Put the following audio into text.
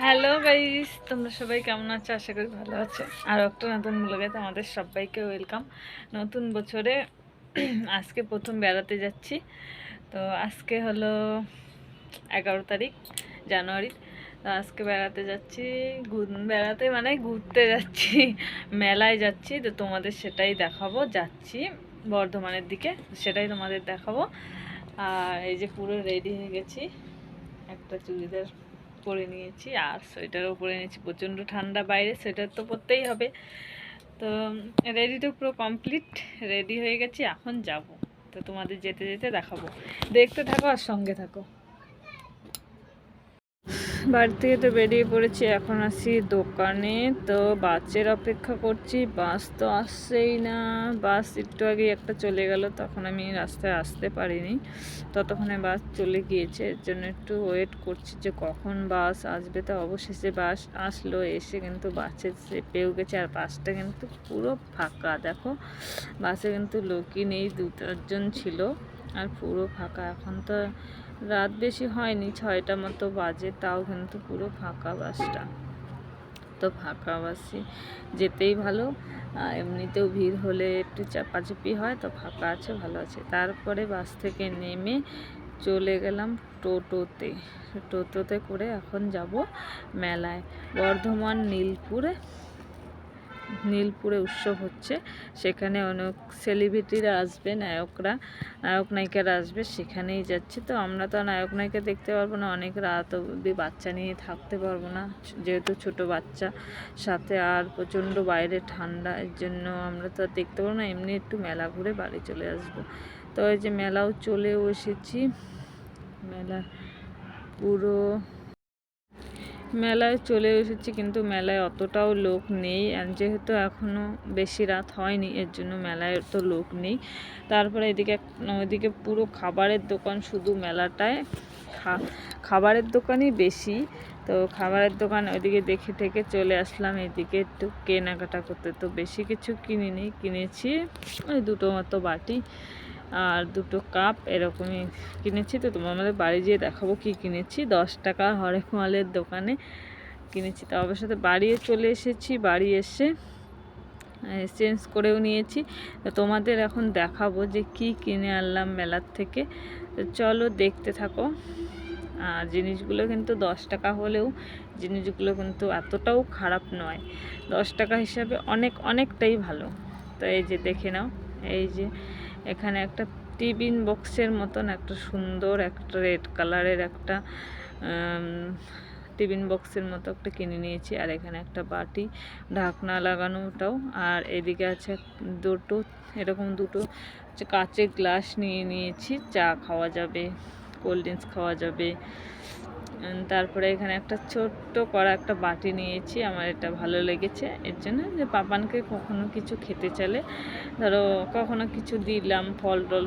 Hello guys তোমরা সবাই কেমন আছো? আশা করি ভালো আছো। আর একটা নতুন ব্লগে তোমাদের সবাইকে ওয়েলকাম নতুন বছরে আজকে প্রথম বেড়াতে যাচ্ছি। তো আজকে হলো এগারো তারিখ, জানুয়ারি। তো আজকে বেড়াতে যাচ্ছি বেড়াতে মানে ঘুরতে যাচ্ছি, মেলায় যাচ্ছি। তো তোমাদের সেটাই দেখাবো। যাচ্ছি বর্ধমানের দিকে, সেটাই তোমাদের দেখাবো। আর এই যে পুরো রেডি হয়ে গেছি। একটা চুড়িদার পরে নিয়েছি, আর সোয়েটারও পরে নিয়েছি প্রচণ্ড ঠান্ডা বাইরে, সোয়েটার তো পরতেই হবে। তো রেডি তো পুরো কমপ্লিট রেডি হয়ে গেছি, এখন যাব। তো তোমাদের যেতে যেতে দেখাবো। দেখতে থাকো আর সঙ্গে থাকো। বাড়ি থেকে তো বেরিয়ে পড়েছি, এখন আসি দোকানে। তো বাসের অপেক্ষা করছি, বাস তো আসছেই না। বাস একটু আগে একটা চলে গেল, তখন আমি রাস্তায় আসতে পারিনি। ততক্ষণে বাস চলে গিয়েছে, এর জন্য একটু ওয়েট করছি যে কখন বাস আসবে। তো অবশেষে বাস আসলো, এসে কিন্তু বাসে চেপেও গেছে, আর বাসটা কিন্তু পুরো ফাঁকা। দেখো, বাসে কিন্তু লোকই নেই দু চারজন ছিল। আর পুরো ফাঁকা। এখন তো রাত বেশি হয়নি, ছয়টা মতো বাজে, তাও কিন্তু পুরো ফাঁকা বাসটা। তো ফাঁকা বাসে যেতেই ভালো এমনিতেও ভিড় হলে একটু চাপাচাপি হয়, তো ফাঁকা আছে, ভালো আছে। তারপরে বাস থেকে নেমে চলে গেলাম টোটোতে। টোটোতে করে এখন যাব মেলায়, বর্ধমান, নীলপুরে। নীলপুরে উৎসব হচ্ছে। সেখানে অনেক সেলিব্রিটিরা আসবে, নায়করা, নায়ক নায়িকারা আসবে, সেখানেই যাচ্ছে। তো আমরা তো নায়ক নায়িকা দেখতে পারব না, অনেক রাত অবধি বাচ্চা নিয়ে থাকতে পারব না। যেহেতু ছোট বাচ্চা, সাথে আর প্রচণ্ড বাইরে ঠান্ডা, এর জন্য আমরা তো দেখতে পারব না, এমনি একটু মেলা ঘুরে বাড়ি চলে আসব। তো এই যে মেলাও চলেও এসেছি। মেলা পুরো মেলায় চলে এসেছি, কিন্তু মেলায় অতটাও লোক নেই আর যেহেতু এখনও বেশি রাত হয়নি, এর জন্য মেলায় তো লোক নেই। তারপরে এদিকে ওইদিকে পুরো খাবারের দোকান শুধু মেলাটায় খাবারের দোকানই বেশি। তো খাবারের দোকান ওইদিকে দেখে থেকে চলে আসলাম, এদিকে একটু কেনাকাটা করতে। তো বেশি কিছু কিনিনি, কিনেছি ওই দুটো মতো বাটি। আর দুটো কাপ এরকমই কিনেছি। তো তোমার আমাদের বাড়ি যেয়ে দেখাবো কি কিনেছি। দশ টাকা হরেক মালের দোকানে কিনেছি। তো অবশ্য বাড়ি চলে এসেছি, বাড়ি এসে চেঞ্জ করেও নিয়েছি। তোমাদের এখন দেখাবো যে কি কিনে আনলাম মেলার থেকে। চলো দেখতে থাকো। আর জিনিসগুলো কিন্তু দশ টাকা হলেও, জিনিসগুলো কিন্তু এতটাও খারাপ নয়। দশ টাকা হিসাবে অনেক, অনেকটাই ভালো। তো এই যে দেখে নাও, এই যে এখানে একটা টিফিন বক্সের মতন, একটা সুন্দর, একটা রেড কালারের একটা টিফিন বক্সের মতো একটা কিনে নিয়েছি। আর এখানে একটা বাটি, ঢাকনা লাগানোটাও আর এদিকে আছে দুটো, এরকম দুটো কাঁচের গ্লাস নিয়ে নিয়েছি, চা খাওয়া যাবে। কোল্ড ড্রিঙ্কস খাওয়া যাবে। তারপরে এখানে একটা ছোট্ট করা একটা বাটি নিয়েছি, আমার এটা ভালো লেগেছে। এর জন্য যে পাপানকে কখনো কিছু খেতে চালে ধরো কখনো কিছু দিলাম, ফল টল